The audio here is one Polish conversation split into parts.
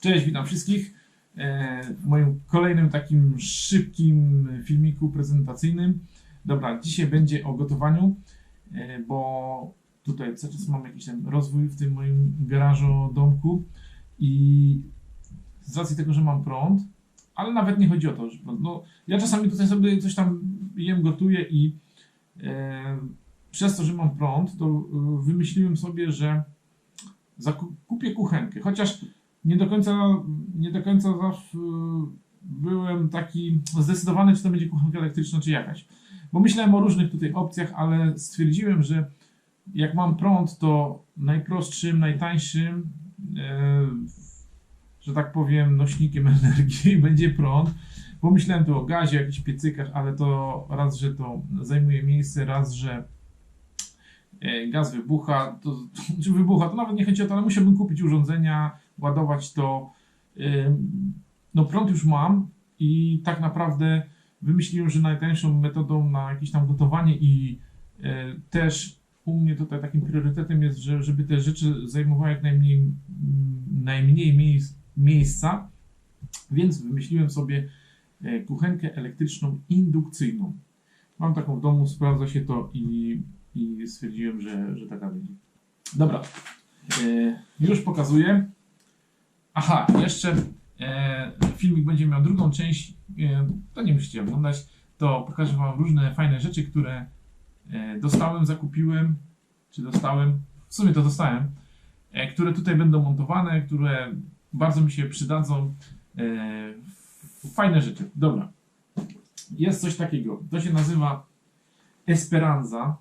Cześć, witam wszystkich. E, w moim kolejnym takim szybkim filmiku prezentacyjnym. Dobra, dzisiaj będzie o gotowaniu, e, bo tutaj cały czas mam jakiś ten rozwój w tym moim garażu domku i z racji tego, że mam prąd, ale nawet nie chodzi o to, że prąd, no, ja czasami tutaj sobie coś tam jem, gotuję i e, przez to, że mam prąd, to e, wymyśliłem sobie, że zakupię kuchenkę, chociaż nie do końca, nie do końca zawsze byłem taki zdecydowany, czy to będzie kuchenka elektryczna, czy jakaś. Bo myślałem o różnych tutaj opcjach, ale stwierdziłem, że jak mam prąd, to najprostszym, najtańszym, e, że tak powiem, nośnikiem energii będzie prąd. Pomyślałem tu o gazie, jakichś piecykach, ale to raz, że to zajmuje miejsce, raz, że e, gaz wybucha, to, czy wybucha, to nawet nie chodzi o to, ale musiałbym kupić urządzenia, ładować to. No prąd już mam i tak naprawdę wymyśliłem, że najtańszą metodą na jakieś tam gotowanie i e, też u mnie tutaj takim priorytetem jest, że, żeby te rzeczy zajmowały jak najmniej, najmniej miejsc, miejsca, więc wymyśliłem sobie e, kuchenkę elektryczną indukcyjną. Mam taką w domu, sprawdza się to i, i stwierdziłem, że, że taka będzie. Dobra, e, już pokazuję. Aha, jeszcze e, filmik będzie miał drugą część, e, to nie musicie oglądać, to pokażę Wam różne fajne rzeczy, które e, dostałem, zakupiłem, czy dostałem, w sumie to dostałem, e, które tutaj będą montowane, które bardzo mi się przydadzą. E, fajne rzeczy. Dobra. Jest coś takiego, to się nazywa Esperanza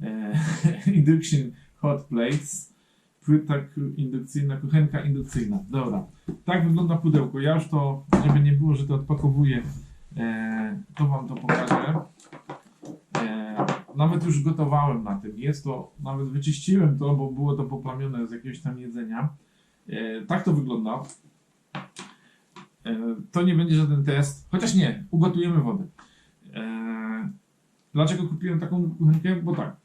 e, Induction Hot Plates płyta indukcyjna, kuchenka indukcyjna. Dobra. Tak wygląda pudełko. Ja już to, żeby nie było, że to odpakowuję, e, to wam to pokażę. E, nawet już gotowałem na tym. Jest to, nawet wyczyściłem to, bo było to poplamione z jakiegoś tam jedzenia. E, tak to wygląda. E, to nie będzie żaden test. Chociaż nie, ugotujemy wodę. E, dlaczego kupiłem taką kuchenkę? Bo tak.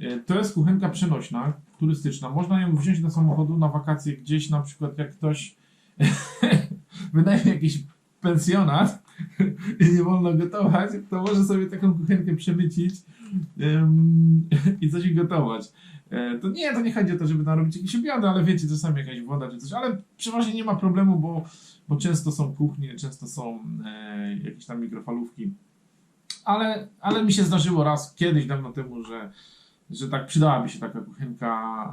E, To jest kuchenka przenośna, turystyczna. Można ją wziąć do samochodu na wakacje gdzieś, na przykład jak ktoś wynajmie jakiś pensjonat i nie wolno gotować, to może sobie taką kuchenkę przemycić em, i coś gotować. E, To nie, to nie chodzi o to, żeby narobić jakieś obiady, ale wiecie, czasami jakaś woda czy coś, ale przeważnie nie ma problemu, bo, bo często są kuchnie, często są e, jakieś tam mikrofalówki. Ale, ale mi się zdarzyło raz kiedyś dawno temu, że że tak przydałaby się taka kuchenka,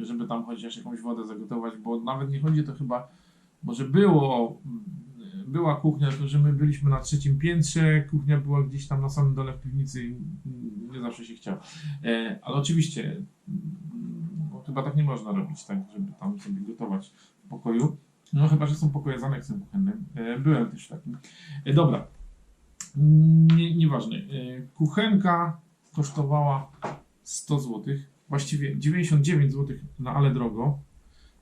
y, żeby tam chociaż jakąś wodę zagotować, bo nawet nie chodzi to chyba, może było, była kuchnia, tylko że my byliśmy na trzecim piętrze, kuchnia była gdzieś tam na samym dole w piwnicy i nie zawsze się chciało. E, Ale oczywiście, no, chyba tak nie można robić, tak, żeby tam sobie gotować w pokoju. No chyba, że są pokoje z aneksem kuchennym. E, Byłem też w takim. E, Dobra. Nie, nieważne. Kuchenka kosztowała 100 zł, właściwie 99 zł na ale drogo,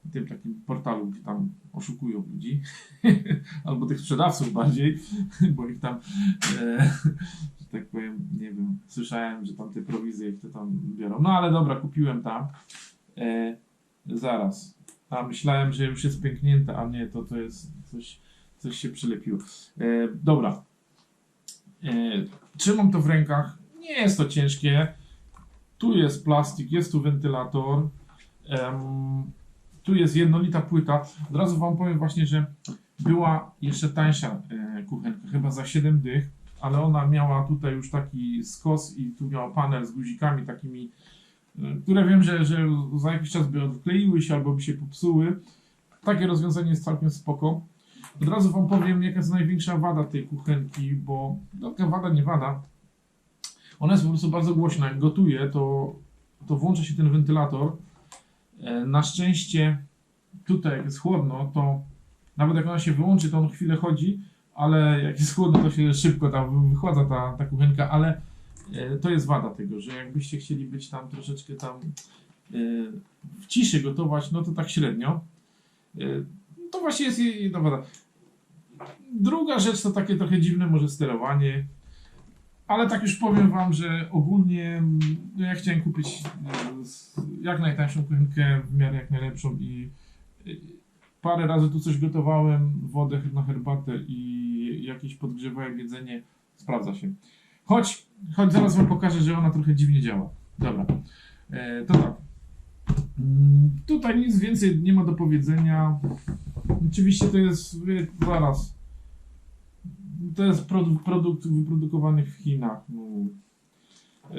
w tym takim portalu, gdzie tam oszukują ludzi, albo tych sprzedawców bardziej, bo ich tam, e, że tak powiem, nie wiem, słyszałem, że tam te prowizje ich to tam biorą. No ale dobra, kupiłem tam. E, zaraz. A myślałem, że już jest pęknięte, a nie, to to jest coś, coś się przylepiło. E, dobra. E, trzymam to w rękach. Nie jest to ciężkie. Tu jest plastik, jest tu wentylator. Tu jest jednolita płyta. Od razu Wam powiem właśnie, że była jeszcze tańsza e, kuchenka, chyba za 7 dych, ale ona miała tutaj już taki skos i tu miała panel z guzikami takimi, e, które wiem, że, że za jakiś czas by odkleiły się albo by się popsuły. Takie rozwiązanie jest całkiem spoko. Od razu Wam powiem, jaka jest największa wada tej kuchenki, bo no, wada nie wada. Ona jest po prostu bardzo głośna. Jak gotuje, to, to włącza się ten wentylator. E, Na szczęście tutaj, jak jest chłodno, to nawet jak ona się wyłączy, to on chwilę chodzi, ale jak jest chłodno, to się szybko tam wychładza ta, ta kuchenka, ale e, to jest wada tego, że jakbyście chcieli być tam troszeczkę tam e, w ciszy gotować, no to tak średnio. To właśnie jest jedna wada. Druga rzecz to takie trochę dziwne może sterowanie. Ale tak już powiem wam, że ogólnie mm, no ja chciałem kupić e, jak najtańszą kuchenkę, w miarę jak najlepszą i, parę razy tu coś gotowałem, wodę na herbatę i jakieś podgrzewałem jedzenie, sprawdza się. Choć, choć zaraz wam pokażę, że ona trochę dziwnie działa. Dobra, e, to tak. Mm, Tutaj nic więcej nie ma do powiedzenia. Oczywiście to jest, zaraz, to jest produkt, produkt wyprodukowany w Chinach. No. E,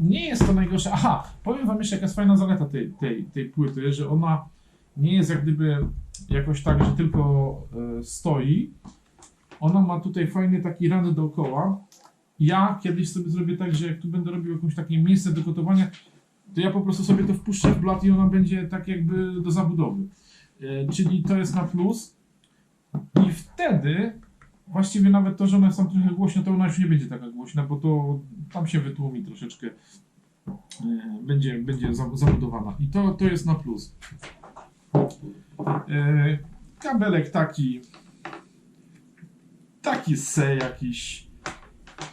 Nie jest to najgorsze. Aha, powiem wam jeszcze jaka jest fajna zaleta tej, tej, tej płyty, że ona nie jest jak gdyby jakoś tak, że tylko e, stoi. Ona ma tutaj fajny taki rany dookoła. Ja kiedyś sobie zrobię tak, że jak tu będę robił jakieś takie miejsce do gotowania, to ja po prostu sobie to wpuszczę w blat i ona będzie tak jakby do zabudowy. E, czyli to jest na plus. I wtedy właściwie nawet to, że one są trochę głośne, to ona już nie będzie taka głośna, bo to tam się wytłumi troszeczkę. E, będzie, będzie za- zabudowana. I to, to jest na plus. E, kabelek taki. Taki se jakiś.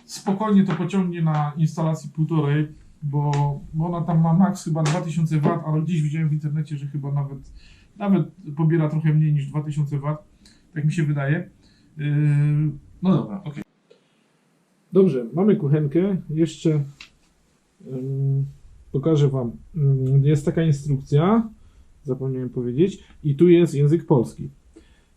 Spokojnie to pociągnie na instalacji półtorej, bo, bo ona tam ma max chyba 2000 W, ale gdzieś widziałem w internecie, że chyba nawet, nawet pobiera trochę mniej niż 2000 W. Tak mi się wydaje. Yy, no dobra, okej. Dobrze, mamy kuchenkę. Jeszcze pokażę Wam. Ym, jest taka instrukcja, zapomniałem powiedzieć, i tu jest język polski.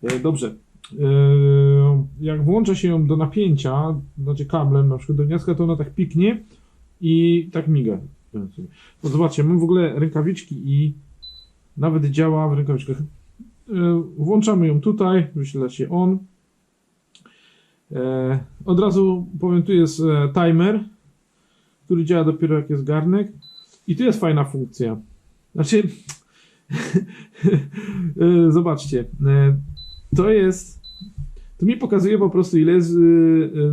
E, dobrze. E, jak włącza się ją do napięcia, znaczy kablem na przykład do gniazdka, to ona tak piknie i tak miga. No zobaczcie, mam w ogóle rękawiczki i nawet działa w rękawiczkach. E, włączamy ją tutaj, wyświetla się on. E, od razu powiem, tu jest e, timer, który działa dopiero jak jest garnek. I tu jest fajna funkcja. Znaczy, e, zobaczcie, to jest, to mi pokazuje po prostu ile jest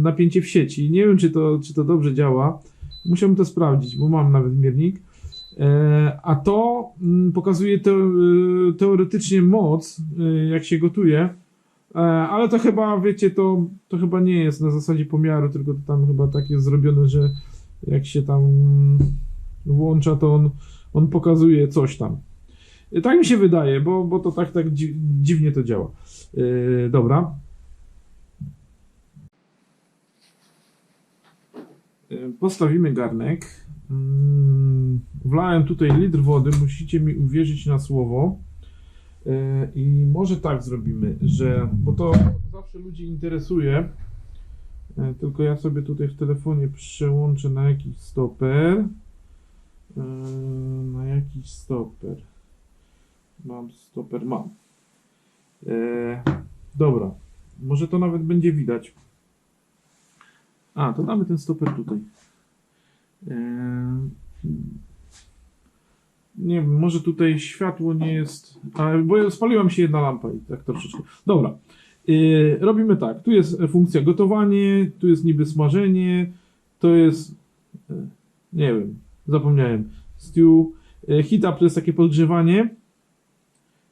napięcie w sieci. Nie wiem, czy to, czy to dobrze działa. Musiałbym to sprawdzić, bo mam nawet miernik. A to mm, pokazuje te, teoretycznie moc, jak się gotuje. E, Ale to chyba, wiecie, to, to chyba nie jest na zasadzie pomiaru, tylko to tam chyba tak jest zrobione, że jak się tam włącza, to on, on pokazuje coś tam. E, Tak mi się wydaje, bo, bo to tak, tak dzi- dziwnie to działa. E, Dobra. Postawimy garnek. Mm, Wlałem tutaj litr wody, musicie mi uwierzyć na słowo. E, I może tak zrobimy, że. Bo to zawsze ludzi interesuje. E, Tylko ja sobie tutaj w telefonie przełączę na jakiś stoper. E, Na jakiś stoper. Mam stoper, mam. Dobra. Może to nawet będzie widać. A, to damy ten stoper tutaj. Nie wiem, może tutaj światło nie jest. A, bo spaliła mi się jedna lampa i tak troszeczkę. Dobra. Eee, robimy tak. Tu jest funkcja gotowanie, tu jest niby smażenie, to jest. e, Nie wiem, zapomniałem. Stew. E, Heat up to jest takie podgrzewanie.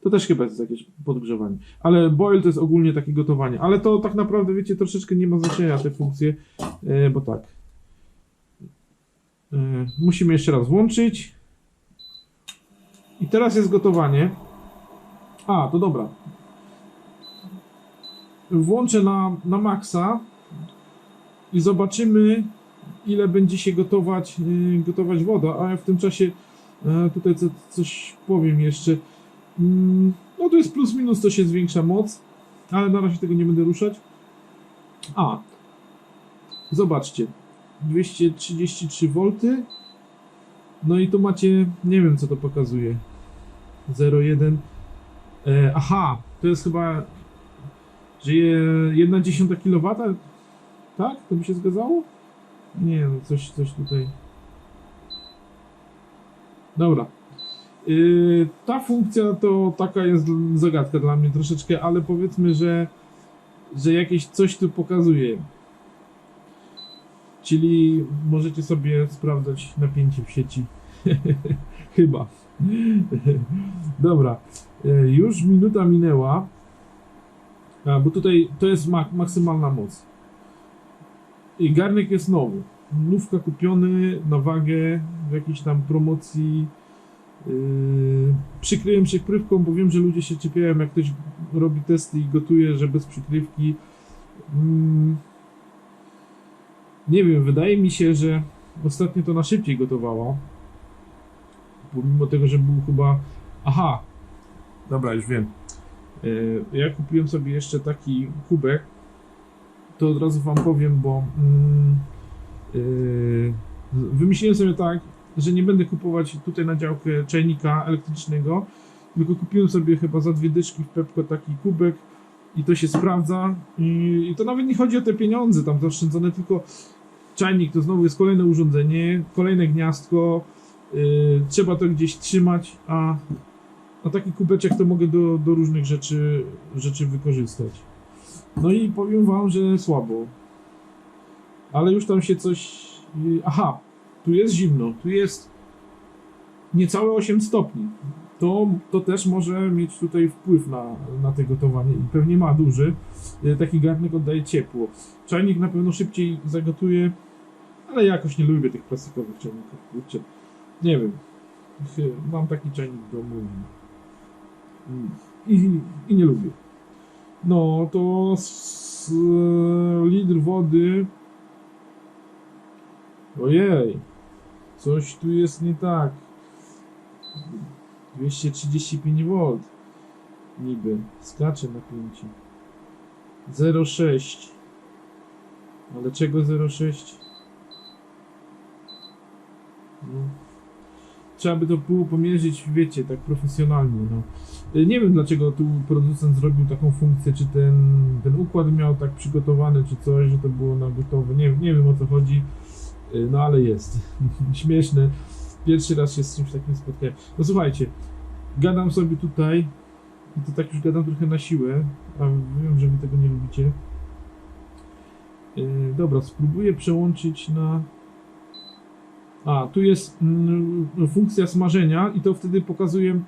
To też chyba jest jakieś podgrzewanie. Ale boil to jest ogólnie takie gotowanie. Ale to tak naprawdę, wiecie, troszeczkę nie ma znaczenia te funkcje, e, bo tak. E, Musimy jeszcze raz włączyć. I teraz jest gotowanie. A, to dobra. Włączę na, na maksa i zobaczymy, ile będzie się gotować, yy, gotować woda. A ja w tym czasie e, tutaj co, coś powiem jeszcze. Mm, No to jest plus minus, to się zwiększa moc, ale na razie tego nie będę ruszać. A, zobaczcie. 233 V. No i tu macie, nie wiem co to pokazuje. 0,1. E, aha, to jest chyba, że je- 1,1 kW? Tak? To by się zgadzało? Nie, no coś, coś tutaj. Dobra. Yy, ta funkcja to taka jest zagadka dla mnie troszeczkę, ale powiedzmy, że, że jakieś coś tu pokazuje. Czyli możecie sobie sprawdzać napięcie w sieci. Chyba. Dobra. E, Już minuta minęła. Bo tutaj to jest mak maksymalna moc. I garnek jest nowy. Nówka kupiony na wagę w jakiejś tam promocji Yy, przykryłem przykrywką, bo wiem, że ludzie się czepiają, jak ktoś robi testy i gotuje, że bez przykrywki. Mm, nie wiem, wydaje mi się, że ostatnio to na szybciej gotowało. Pomimo tego, że był chyba. Aha! Dobra, już wiem. Yy, Ja kupiłem sobie jeszcze taki kubek. To od razu wam powiem, bo mm, yy, wymyśliłem sobie tak, że nie będę kupować tutaj na działkę czajnika elektrycznego, tylko kupiłem sobie chyba za dwie dyszki w Pepko taki kubek i to się sprawdza i, i to nawet nie chodzi o te pieniądze tam zaoszczędzone, tylko czajnik to znowu jest kolejne urządzenie, kolejne gniazdko, trzeba to gdzieś trzymać, a, a taki kubeczek to mogę do, do różnych rzeczy, rzeczy wykorzystać. No i powiem wam, że słabo. Ale już tam się coś... yy, Aha, tu jest zimno, tu jest niecałe 8 stopni. To, to też może mieć tutaj wpływ na, na te gotowanie i pewnie ma duży. Yy, Taki garnek oddaje ciepło. Czajnik na pewno szybciej zagotuje, ale ja jakoś nie lubię tych plastikowych czajników. Kurczę. Nie wiem. Mam taki czajnik w domu i, i, i nie lubię. No to z, litr wody. Ojej. Coś tu jest nie tak. 235 V. Niby. Skacze napięcie. 0,6. Ale czego 0,6? No. Trzeba by to było pomierzyć, wiecie, tak profesjonalnie, no. Y, Nie wiem dlaczego tu producent zrobił taką funkcję, czy ten, ten układ miał tak przygotowany, czy coś, że to było na gotowe. Nie, nie wiem o co chodzi, Y, no ale jest. Śmieszne. Pierwszy raz się z czymś takim spotkałem. No słuchajcie, gadam sobie tutaj i to tak już gadam trochę na siłę, a wiem, że wy tego nie lubicie. Yy, dobra, spróbuję przełączyć na. A, tu jest mm, funkcja smażenia i to wtedy pokazuje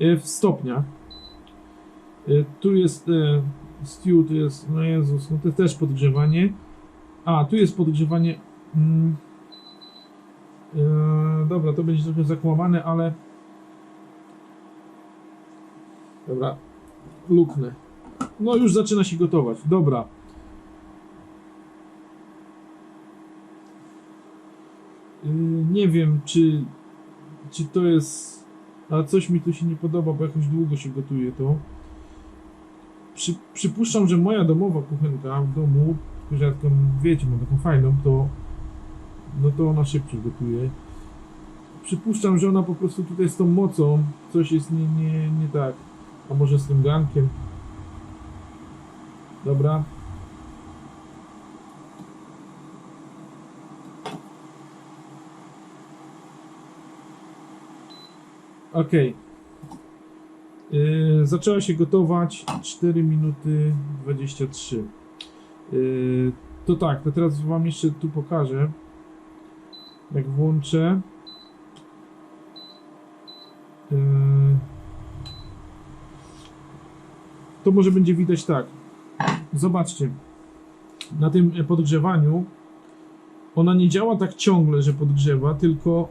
w stopniach. E, Tu jest e, stew, tu jest, no Jezus, no to też podgrzewanie. A, tu jest podgrzewanie. Mm, e, dobra, to będzie trochę zakłamane, ale. Dobra, luknę. No już zaczyna się gotować. Dobra. Nie wiem, czy, czy to jest. Ale coś mi tu się nie podoba, bo jakoś długo się gotuje to. Przy, przypuszczam, że moja domowa kuchenka w domu, że taką, wiecie, mam taką fajną, to no to ona szybciej gotuje. Przypuszczam, że ona po prostu tutaj z tą mocą coś jest nie, nie, nie tak. A może z tym garnkiem. Dobra. Okej. Yy, zaczęła się gotować 4 minuty 23. Yy, to tak, to teraz wam jeszcze tu pokażę. Jak włączę. Yy, to może będzie widać tak. Zobaczcie. Na tym podgrzewaniu ona nie działa tak ciągle, że podgrzewa, tylko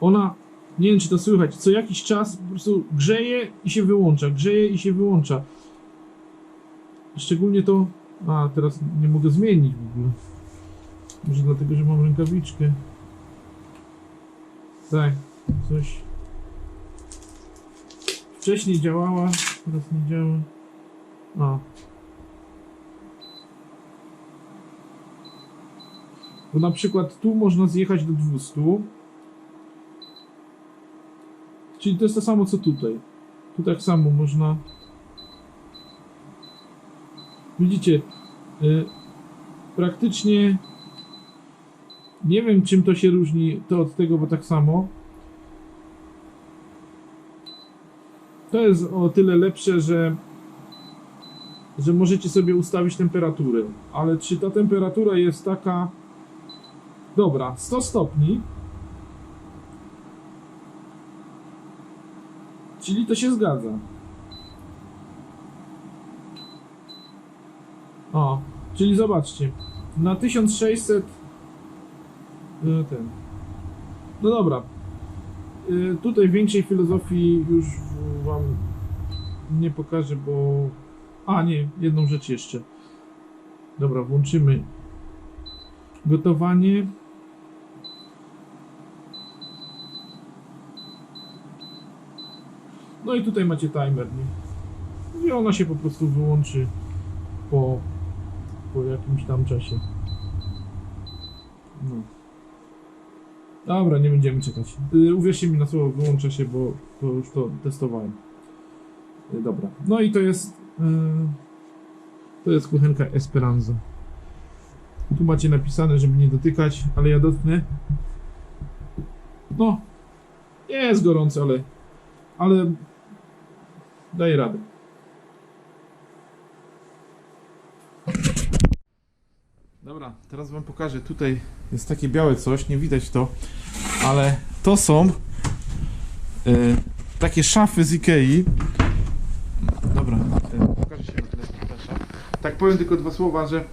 ona, nie wiem czy to słychać, co jakiś czas po prostu grzeje i się wyłącza, grzeje i się wyłącza. Szczególnie to, a teraz nie mogę zmienić w ogóle. Może dlatego, że mam rękawiczkę. Tak, coś wcześniej działała, teraz nie działa. A. Bo na przykład tu można zjechać do 200. Czyli to jest to samo co tutaj. Tu tak samo można. Widzicie, y, praktycznie nie wiem czym to się różni to od tego, bo tak samo. To jest o tyle lepsze, że że możecie sobie ustawić temperaturę, ale czy ta temperatura jest taka dobra, 100 stopni czyli to się zgadza o, czyli zobaczcie na 1600 y, ten No dobra. Y, Tutaj większej filozofii już wam nie pokażę, bo... A, nie, jedną rzecz jeszcze. Dobra, włączymy gotowanie. No i tutaj macie timer, nie? I ona się po prostu wyłączy po, po jakimś tam czasie. No. Dobra, nie będziemy czekać. Y, uwierzcie mi na słowo, wyłączę się, bo to już to testowałem. Y, dobra. No i to jest. Y, to jest kuchenka Esperanza. Tu macie napisane, żeby nie dotykać, ale ja dotknę. No. Nie jest gorąco, ale. Ale. Daję radę. Dobra, teraz wam pokażę. Tutaj jest takie białe coś, nie widać to, ale to są y, takie szafy z Ikei. Dobra, y, pokażę się na tle. Tak powiem tylko dwa słowa, że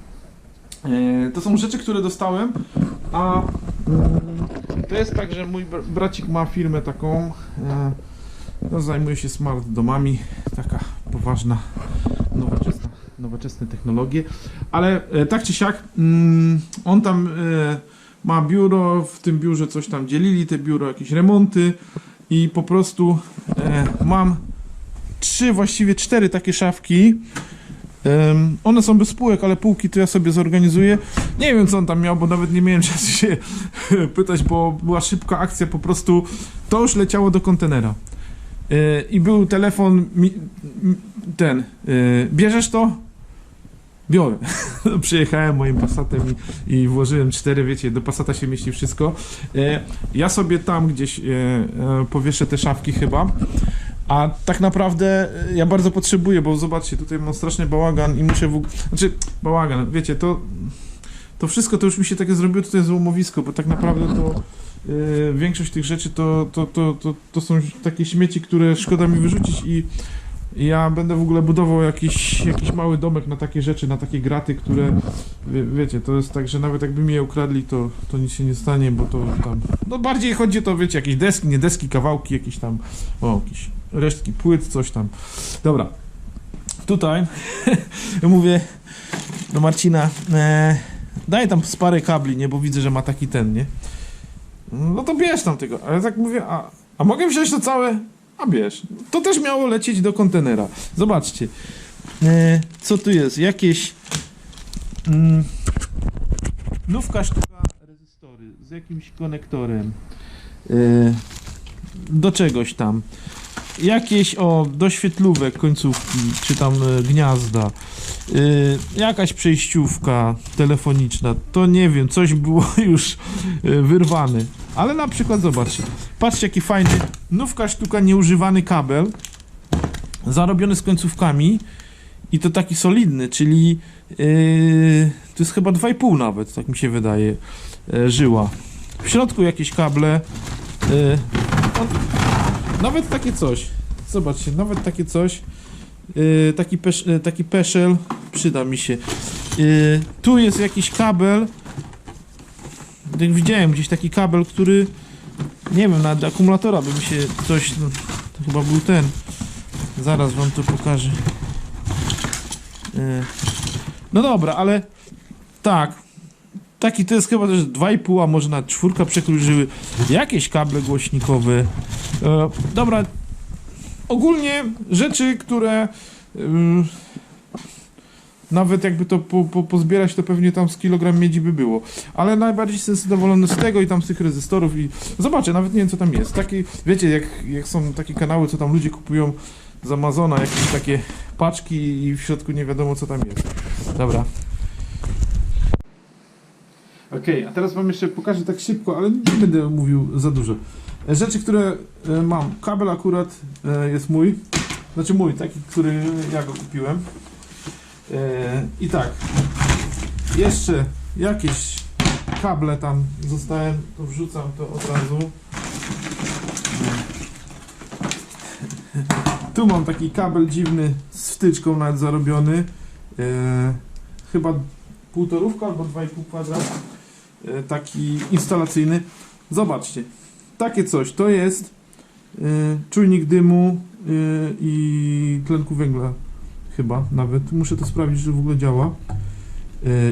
y, to są rzeczy, które dostałem, a y, to jest tak, że mój br- bracik ma firmę taką, y, no, zajmuje się smart domami, taka poważna, nowoczesna, nowoczesne technologie, ale e, tak czy siak, mm, on tam e, ma biuro, w tym biurze coś tam dzielili, te biuro, jakieś remonty i po prostu e, mam trzy, właściwie cztery takie szafki. Em, one są bez półek, ale półki to ja sobie zorganizuję. Nie wiem, co on tam miał, bo nawet nie miałem czasu się pytać, bo była szybka akcja, po prostu to już leciało do kontenera. E, I był telefon, mi, ten, e, bierzesz to? Biorę. Przyjechałem moim Passatem i, i włożyłem cztery, wiecie, do Passata się mieści wszystko. E, ja sobie tam gdzieś e, e, powieszę te szafki chyba, a tak naprawdę ja bardzo potrzebuję, bo zobaczcie, tutaj mam straszny bałagan i muszę w ogóle... Znaczy, bałagan, wiecie, to... To wszystko to już mi się takie zrobiło tutaj złomowisko, bo tak naprawdę to e, większość tych rzeczy to, to, to, to, to są takie śmieci, które szkoda mi wyrzucić i ja będę w ogóle budował jakiś, jakiś mały domek na takie rzeczy, na takie graty, które wie, wiecie, to jest tak, że nawet jakby mi je ukradli, to, to nic się nie stanie, bo to tam. No bardziej chodzi o to, wiecie, jakieś deski, nie deski, kawałki, jakieś tam, o, jakieś resztki płyt, coś tam. Dobra. Tutaj mówię do Marcina, e, daj tam z parę kabli, nie, bo widzę, że ma taki ten, nie? No to bierz tam tego. Ale tak mówię, a, a mogę wziąć to całe? A bierz. To też miało lecieć do kontenera. Zobaczcie. E, co tu jest? Jakieś. Mm, nówka sztuka rezystory z jakimś konektorem. E, do czegoś tam. Jakieś o doświetlówek końcówki, czy tam e, gniazda. Y, jakaś przejściówka telefoniczna, to nie wiem, coś było już y, wyrwane. Ale na przykład zobaczcie, patrzcie jaki fajny, nówka sztuka nieużywany kabel, zarobiony z końcówkami i to taki solidny, czyli y, to jest chyba 2,5 nawet, tak mi się wydaje, y, żyła. W środku jakieś kable, y, on, nawet takie coś, zobaczcie, nawet takie coś, Yy, taki, pesz, yy, taki peszel przyda mi się. Yy, tu jest jakiś kabel. Jak widziałem gdzieś taki kabel, który nie wiem, na akumulatora by mi się coś. No, to chyba był ten. Zaraz wam to pokażę. Yy, no dobra, ale tak. Taki to jest chyba też 2,5, a może na czwórka przekróżyły. Jakieś kable głośnikowe. Yy, dobra, ogólnie rzeczy, które nawet jakby to po, po, pozbierać, to pewnie tam z kilogram miedzi by było. Ale najbardziej jestem zadowolony z tego i tam z tych rezystorów i zobaczę, nawet nie wiem co tam jest. Taki, wiecie, jak, jak są takie kanały, co tam ludzie kupują z Amazona, jakieś takie paczki i w środku nie wiadomo co tam jest. Dobra. Okej, a teraz wam jeszcze pokażę tak szybko, ale nie będę mówił za dużo. Rzeczy, które e, mam. Kabel akurat e, jest mój. Znaczy mój, taki, który ja go kupiłem. E, I tak. Jeszcze jakieś kable tam zostałem, to wrzucam to od razu. Tu mam taki kabel dziwny z wtyczką nawet zarobiony. E, chyba półtorówka albo 2,5 kwadrat. E, taki instalacyjny. Zobaczcie. takie coś, to jest y, czujnik dymu y, i tlenku węgla chyba nawet. Muszę to sprawdzić, że w ogóle działa.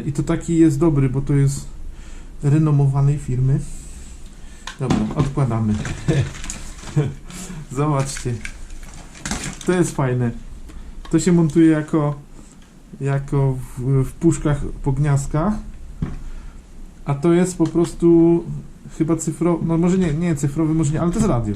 I to taki jest dobry, bo to jest renomowanej firmy. Dobra, odkładamy. Zobaczcie. To jest fajne. To się montuje jako jako w, w puszkach po gniazdkach. A to jest po prostu chyba cyfrowy, no może nie, nie cyfrowy, może nie, ale to jest radio.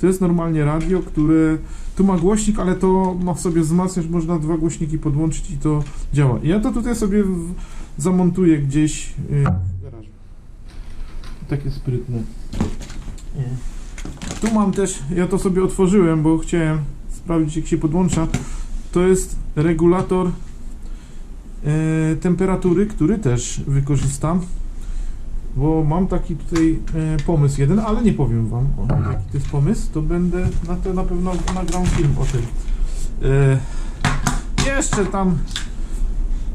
To jest normalnie radio, które tu ma głośnik, ale to ma sobie wzmacniacz, można dwa głośniki podłączyć i to działa. I ja to tutaj sobie w, zamontuję gdzieś yy, w garażu. Takie sprytne. Tu mam też, ja to sobie otworzyłem, bo chciałem sprawdzić jak się podłącza. To jest regulator e, temperatury, który też wykorzystam, bo mam taki tutaj e, pomysł jeden, ale nie powiem wam o, jaki to jest pomysł, to będę na to na pewno nagram film o tym. E, jeszcze tam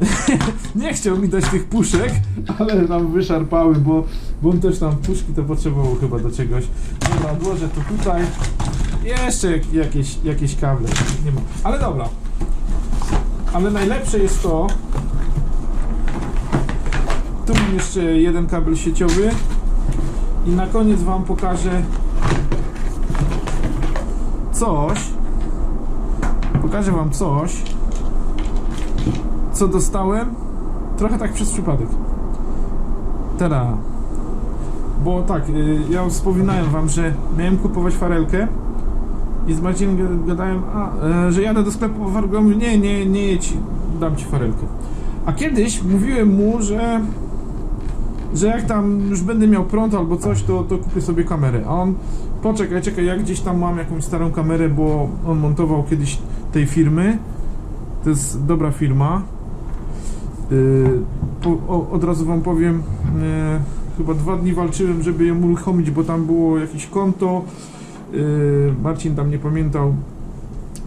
nie chciał mi dać tych puszek, ale nam wyszarpały, bo, bo on też tam puszki to potrzebował chyba do czegoś. Dobra, odłożę to tutaj. Jeszcze jak, jakieś, jakieś kable. Nie ma. Ale dobra. Ale najlepsze jest to. Jeszcze jeden kabel sieciowy. I na koniec Wam pokażę coś. Pokażę Wam coś, co dostałem trochę tak przez przypadek. Teraz. Bo tak, y, ja wspominałem Wam, że miałem kupować farelkę i z Marcinem ga- gadałem, a, e, że jadę do sklepu po nie, nie, nie jedź, dam Ci farelkę. A kiedyś mówiłem mu, że że jak tam już będę miał prąd albo coś, to, to kupię sobie kamerę. A on, poczekaj, czekaj, ja gdzieś tam mam jakąś starą kamerę, bo on montował kiedyś tej firmy. To jest dobra firma. Yy, po, o, od razu wam powiem, yy, chyba dwa dni walczyłem, żeby ją uruchomić, bo tam było jakieś konto. Yy, Marcin tam nie pamiętał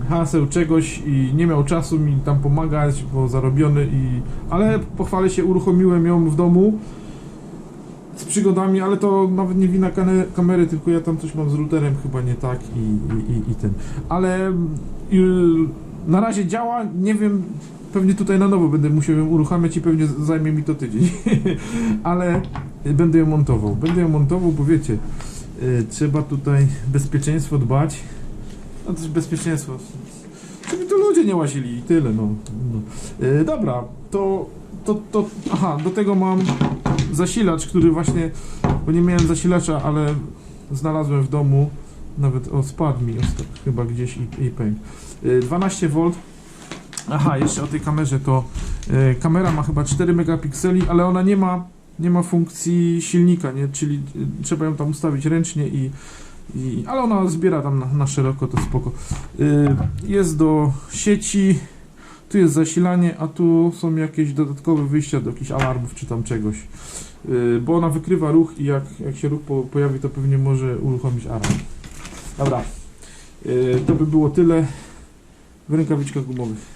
haseł czegoś i nie miał czasu mi tam pomagać, bo zarobiony i... Ale pochwalę się, uruchomiłem ją w domu z przygodami, ale to nawet nie wina kamery, tylko ja tam coś mam z routerem chyba nie tak i, i, i, i ten. Ale y, na razie działa, nie wiem, pewnie tutaj na nowo będę musiał ją uruchamiać i pewnie zajmie mi to tydzień. ale będę ją montował. Będę ją montował, bo wiecie, y, trzeba tutaj bezpieczeństwo dbać. No to jest bezpieczeństwo. Żeby tu ludzie nie łazili i tyle, no. no. Y, dobra, to, to, to, aha, do tego mam zasilacz, który właśnie, bo nie miałem zasilacza, ale znalazłem w domu, nawet o spadł mi chyba gdzieś i, i pękł. Y, 12 V. Aha, jeszcze o tej kamerze to y, kamera ma chyba 4 megapikseli, ale ona nie ma nie ma funkcji silnika, nie? czyli y, trzeba ją tam ustawić ręcznie i, i ale ona zbiera tam na, na szeroko, to spoko. Y, jest do sieci, tu jest zasilanie, a tu są jakieś dodatkowe wyjścia do jakichś alarmów czy tam czegoś. Yy, bo ona wykrywa ruch i jak, jak się ruch po, pojawi, to pewnie może uruchomić alarm. Dobra. Yy, to by było tyle w rękawiczkach gumowych.